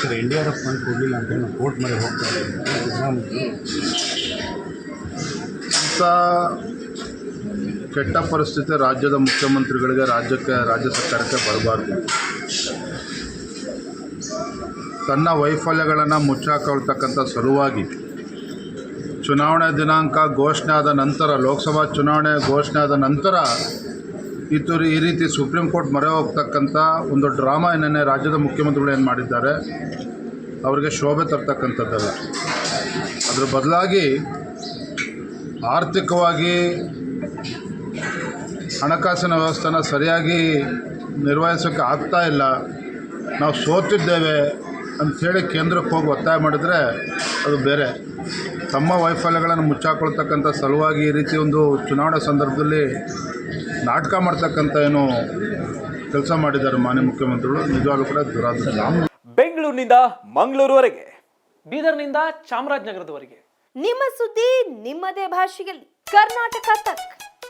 Sir N D R F fund ಕೊಡಲಿಲ್ಲ ಅಂತ ಹೇಳಿ ನಾವು ಕೋರ್ಟ್ ಮೇಲೆ ಹೋಗ್ತಾ ಇದ್ದೀವಿ. ಇಂಥ ಕೆಟ್ಟ ಪರಿಸ್ಥಿತಿ ರಾಜ್ಯದ ಮುಖ್ಯಮಂತ್ರಿಗಳಿಗೆ ರಾಜ್ಯಕ್ಕೆ, ರಾಜ್ಯ ಸರ್ಕಾರಕ್ಕೆ ಬರಬಾರ್ದು. ತನ್ನ ವೈಫಲ್ಯಗಳನ್ನು ಮುಚ್ಚಾಕೊಳ್ತಕ್ಕಂಥ ಸಲುವಾಗಿ ಚುನಾವಣೆ ದಿನಾಂಕ ಘೋಷಣೆ ಆದ ನಂತರ, ಲೋಕಸಭಾ ಚುನಾವಣೆ ಘೋಷಣೆ ಆದ ನಂತರ ಇದು ಈ ರೀತಿ ಸುಪ್ರೀಂ ಕೋರ್ಟ್ ಮೊರೆ ಹೋಗ್ತಕ್ಕಂಥ ಒಂದು ಡ್ರಾಮಾ ಏನೇ ರಾಜ್ಯದ ಮುಖ್ಯಮಂತ್ರಿಗಳು ಏನು ಮಾಡಿದ್ದಾರೆ, ಅವರಿಗೆ ಶೋಭೆ ತರ್ತಕ್ಕಂಥದ್ದಲ್ಲ. ಅದರ ಬದಲಾಗಿ ಆರ್ಥಿಕವಾಗಿ ಹಣಕಾಸಿನ ವ್ಯವಸ್ಥೆನ ಸರಿಯಾಗಿ ನಿರ್ವಹಿಸೋಕ್ಕೆ ಆಗ್ತಾ ಇಲ್ಲ. ನಾವು ಸೋತಿದ್ದೇವೆ. ಅಂಥೇಳಿ ಕೇಂದ್ರಕ್ಕೆ ಹೋಗಿ ಒತ್ತಾಯ ಮಾಡಿದ್ರೆ ಅದು ಬೇರೆ. ತಮ್ಮ ವೈಫಲ್ಯಗಳನ್ನು ಮುಚ್ಚಾಕೊಳ್ತಕ್ಕಂಥ ಸಲುವಾಗಿ ಈ ರೀತಿ ಒಂದು ಚುನಾವಣಾ ಸಂದರ್ಭದಲ್ಲಿ ನಾಟಕ ಮಾಡ್ತಕ್ಕಂಥ ಏನು ಕೆಲಸ ಮಾಡಿದ್ದಾರೆ ಮಾನ್ಯ ಮುಖ್ಯಮಂತ್ರಿಗಳು. ನಿಜವಾಗ್ಲೂ ಕೂಡ ದುರಾದೃಷ್ಟ ಬೆಂಗಳೂರಿನಿಂದ ಮಂಗಳೂರುವರೆಗೆ. ಬೀದರ್ನಿಂದ ಚಾಮರಾಜನಗರದವರೆಗೆ. ನಿಮ್ಮ ಸುದ್ದಿ ನಿಮ್ಮದೇ ಭಾಷೆಯಲ್ಲಿ. ಕರ್ನಾಟಕ ತಕ್.